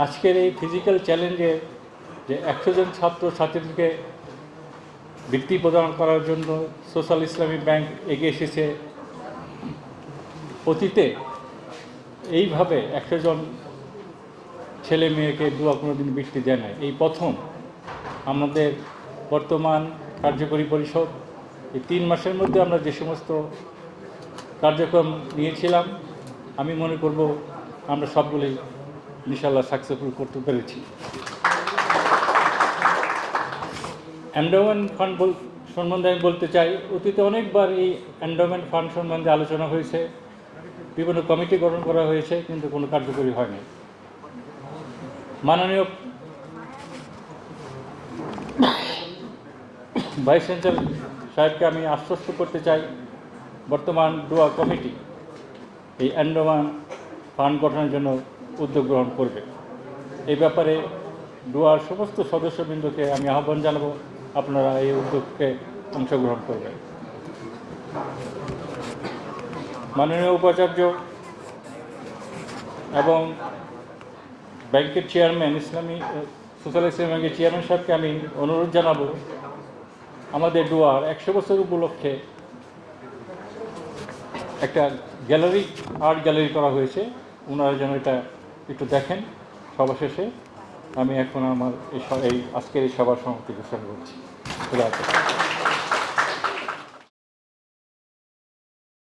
আজকের এই ফিজিক্যাল চ্যালেঞ্জে যে একশো জন ছাত্র ছাত্রীদেরকে বৃত্তি প্রদান করার জন্য সোশ্যাল ইসলামী ব্যাংক এগিয়ে এসেছে। অতীতে এইভাবে একশো জন ছেলে মেয়েকে দুয়া কোনো দিন বৃত্তি দেয় না এই প্রথম আমাদের বর্তমান কার্যকরী পরিষদ, এই তিন মাসের মধ্যে আমরা যে সমস্ত কার্যক্রম নিয়েছিলাম, আমি মনে করব আমরা সবগুলোই ইনশাল্লাহ সাকসেসফুল করতে পেরেছি। অ্যান্ডোমেন্ট ফান্ড সম্বন্ধে আমি বলতে চাই, অতীতে অনেকবার এই অ্যান্ডোমেন্ট ফান্ড সম্বন্ধে আলোচনা হয়েছে। বিভিন্ন কমিটি গঠন করা হয়েছে, কিন্তু কোনো কার্যকরী হয়নি। মাননীয় ভাইস চ্যান্সেলর সাহেবকে আমি আশ্বস্ত করতে চাই, বর্তমান ডোয়া কমিটি এই অ্যান্ডোমান ফান্ড গঠনের জন্য উদ্যোগ গ্রহণ করবে। এই ব্যাপারে ডুয়ার সমস্ত সদস্যবৃন্দকে আমি আহ্বান জানাব, আপনারা এই উদ্যোগকে অংশগ্রহণ করবেন। মাননীয় উপাচার্য এবং ব্যাংকের চেয়ারম্যান, ইসলামী, সোশ্যাল ইসলামী ব্যাংকের চেয়ারম্যান সাহেবকে আমি অনুরোধ জানাব, আমাদের ডুয়ার একশো বছর উপলক্ষে একটা গ্যালারি, আর্ট গ্যালারি করা হয়েছে। ওনারা যেন এটা একটু দেখেন সবার শেষে আমি এখন আমার এই আজকের এই সভার সমাপ্তি ঘোষণা করছি।